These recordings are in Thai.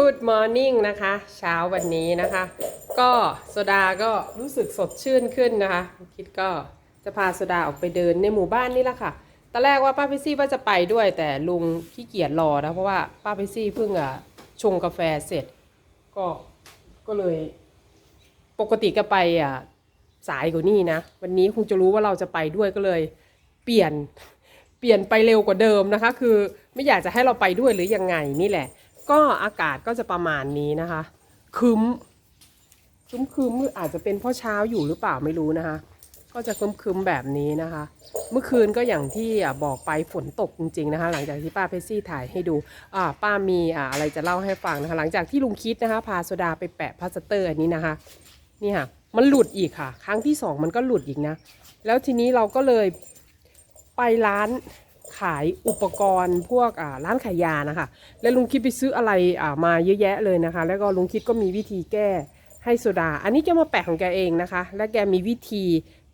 Good morning นะคะ เช้าวันนี้นะคะ ก็โซดาก็รู้สึกสดชื่นขึ้นนะคะ คิดก็จะพาโซดาออกไปเดินในหมู่บ้านนี่แหละค่ะตอนแรกว่าป้าพชซี่ว่าจะไปด้วยแต่ลุงขี้เกียจรอนะเพราะว่าป้าพชซี่เพิ่งอะชงกาแฟเสร็จ ก็ก็เลยปกติก็ไปอะสายกว่านี้นะ วันนี้คงจะรู้ว่าเราจะไปด้วยก็เลย เปลี่ยนเปลี่ยนไปเร็วกว่าเดิมนะคะ คือไม่อยากจะให้เราไปด้วยหรือยังไงนี่แหละ ก็อากาศก็จะประมาณนี้นะคะคึ้มคึ้มคึ้มอาจจะเป็นเพราะเช้าอยู่หรือเปล่าไม่รู้นะคะ ก็จะคึ้มคึ้มแบบนี้นะคะ เมื่อคืนก็อย่างที่บอกไปฝนตกจริงๆนะคะ หลังจากที่ป้าเพชซี่ถ่ายให้ดูป้ามีอ่าอะไรจะเล่าให้ฟังนะคะ หลังจากที่ลุงคิดนะคะ พาโซดาไปแปะพลาสเตอร์อันนี้นะคะนี่ค่ะ มันหลุดอีกค่ะ ครั้งที่สองมันก็หลุดอีกนะ แล้วทีนี้เราก็เลยไปร้าน ขายอุปกรณ์พวกร้านขายยานะคะ แล้วลุงคิดไปซื้ออะไรมาเยอะแยะเลยนะคะ แล้วก็ลุงคิดก็มีวิธีแก้ให้โซดา อันนี้แกมาแปะของแกเองนะคะ และแกมีวิธี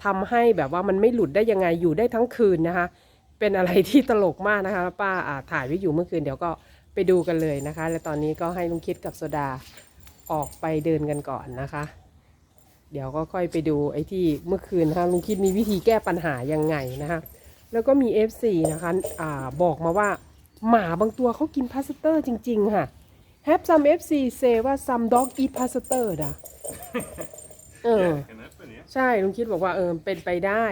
ทำให้แบบว่ามันไม่หลุดได้ยังไงอยู่ได้ทั้งคืนนะคะ เป็นอะไรที่ตลกมากนะคะ ป้าาถ่ายไว้อยู่เมื่อคืนเดี๋ยวก็ไปดูกันเลยนะคะ และตอนนี้ก็ให้ลุงคิดกับโซดาออกไปเดินกันก่อนนะคะ เดี๋ยวก็ค่อยไปดูไอ้ที่เมื่อคืนนะคะลุงคิดมีวิธีแก้ปัญหายังไงนะคะ แล้วก็มี FC นะคะอ่าบอกมาว่า หมาบางตัวเขากินพลาสเตอร์จริง ๆ ค่ะ Have some FC say ว่า some dog eat พลาสเตอร์นะเออ Can happen, yeah. ใช่ลุงคิดบอกว่าเออเป็นไปได้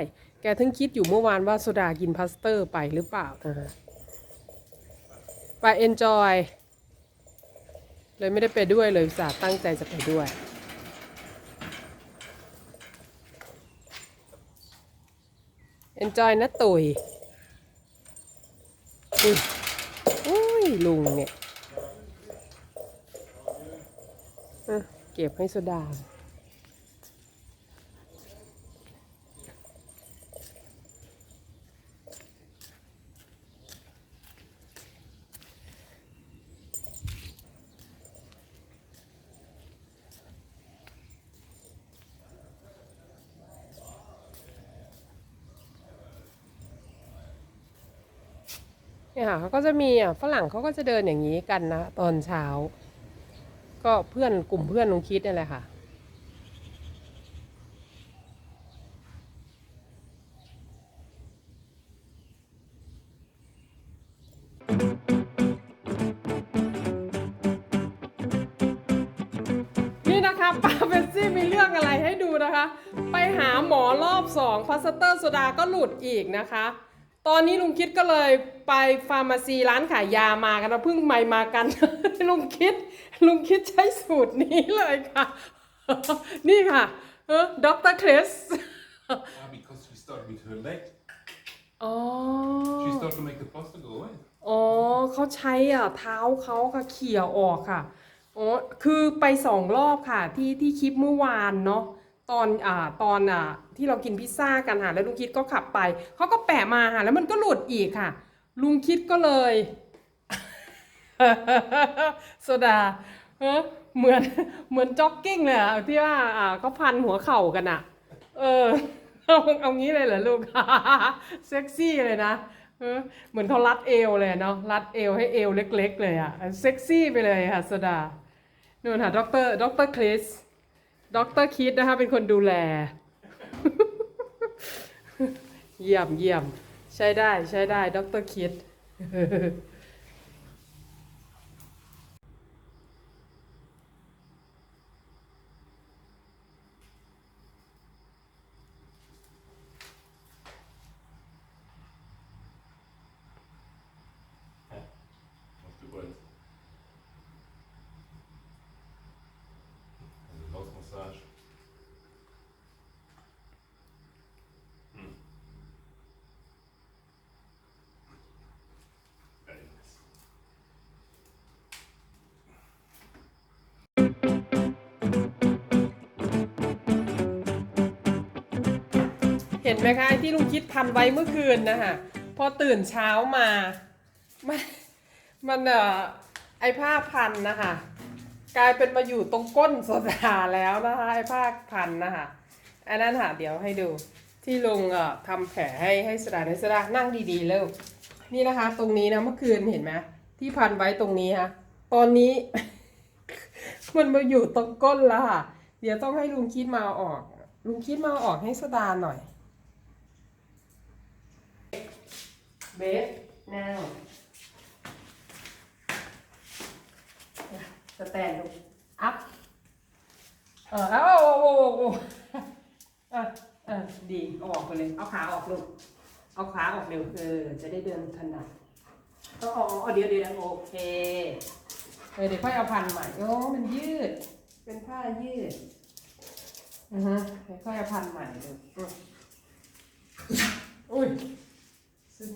แกถึงคิดอยู่เมื่อวานว่าโซดากินพลาสเตอร์ไปหรือเปล่านะฮะไป enjoy เลยไม่ได้ไปด้วยเลยอุตสาห์ตั้งใจจะไปด้วย เอนจอยนะตุยอุ้ยอุ้ยลุงเนี่ยเก็บให้สดา เนี่ยค่ะเขาก็จะมีอะฝรั่งเขาก็จะเดินอย่างนี้กันนะตอนเช้า ก็เพื่อนกลุ่มเพื่อนลุงคิดนี่แหละค่ะ นี่นะคะปาเบสซี่มีเรื่องอะไรให้ดูนะคะ ไปหาหมอรอบสองพลาสเตอร์โซดาก็หลุดอีกนะคะ ตอนนี้ลุงคิดก็เลยไปฟาร์มาซีร้านขายยามากันนะเพิ่งใหม่มากัน ลุงคิด ลุงคิดใช้สูตรนี้เลยค่ะ นี่ค่ะเออด็อกเตอร์คริส Ah, because she started with her leg. อ๋อ She started to make the plaster go away. อ๋อเขาใช้อะเท้าเขาค่ะเขี่ยออกค่ะ อ๋อ คือไปสองรอบค่ะที่ที่คลิปเมื่อวานเนาะ ตอนอ่าตอนอ่าที่เรากินพิซซ่ากันค่ะแล้วลุงคิดก็ขับไปเขาก็แปะมาค่ะแล้วมันก็หลุดอีกค่ะ ลุงคิดก็เลยโซดาเออเหมือนเหมือนจ็อกกิ้งเลยอะที่ว่าอ่าเขาพันหัวเข่ากันอะเออเอาเอางี้เลยเหรอลูกเซ็กซี่เลยนะเออเหมือนเขารัดเอวเลยเนาะรัดเอวให้เอวเล็ก ๆ เลยอะเซ็กซี่ไปเลยค่ะโซดานู่นค่ะดรดรคริส ด็อกเตอร์คิดนะคะ เป็นคนดูแล เยี่ยมเยี่ยม ใช้ได้ใช้ได้ด็อกเตอร์คิด เห็นไหมคะที่ลุงคิดพันไว้เมื่อคืนนะคะพอตื่นเช้ามามันมันเอ่อไอผ้าพันนะคะกลายเป็นมาอยู่ตรงก้นโซดาแล้วนะคะไอผ้าพันนะคะอันนั้นค่ะเดี๋ยวให้ดูที่ลุงเอ่อทำแผลให้ให้สดาในสดานั่งดีๆแล้วนี่นะคะ ตรงนี้นะเมื่อคืนเห็นไหมที่พันไว้ตรงนี้ค่ะตอนนี้ มันมาอยู่ตรงก้นและค่ะเดี๋ยวต้องให้ลุงคิดมาเอาออก ลุงคิดมาเอาออกให้สดาหน่อย เบสแนวสแตนลูกอัพเออเอาโอ้โอ้โอ้โอ้เออเออดีเอาออกไปเลย เอาขาออกลูก เอาขาออกเร็วเออจะได้เดินถนัดต้องอาเอเดี๋ยวเดี๋ยวโอเคเออเดี๋ยวค่อยเอาพันใหม่โอ้มันยืด เป็นผ้ายืดอือฮะเดี๋ยวค่อยเอาพันใหม่ดูอืมอุ้ยซึ่ง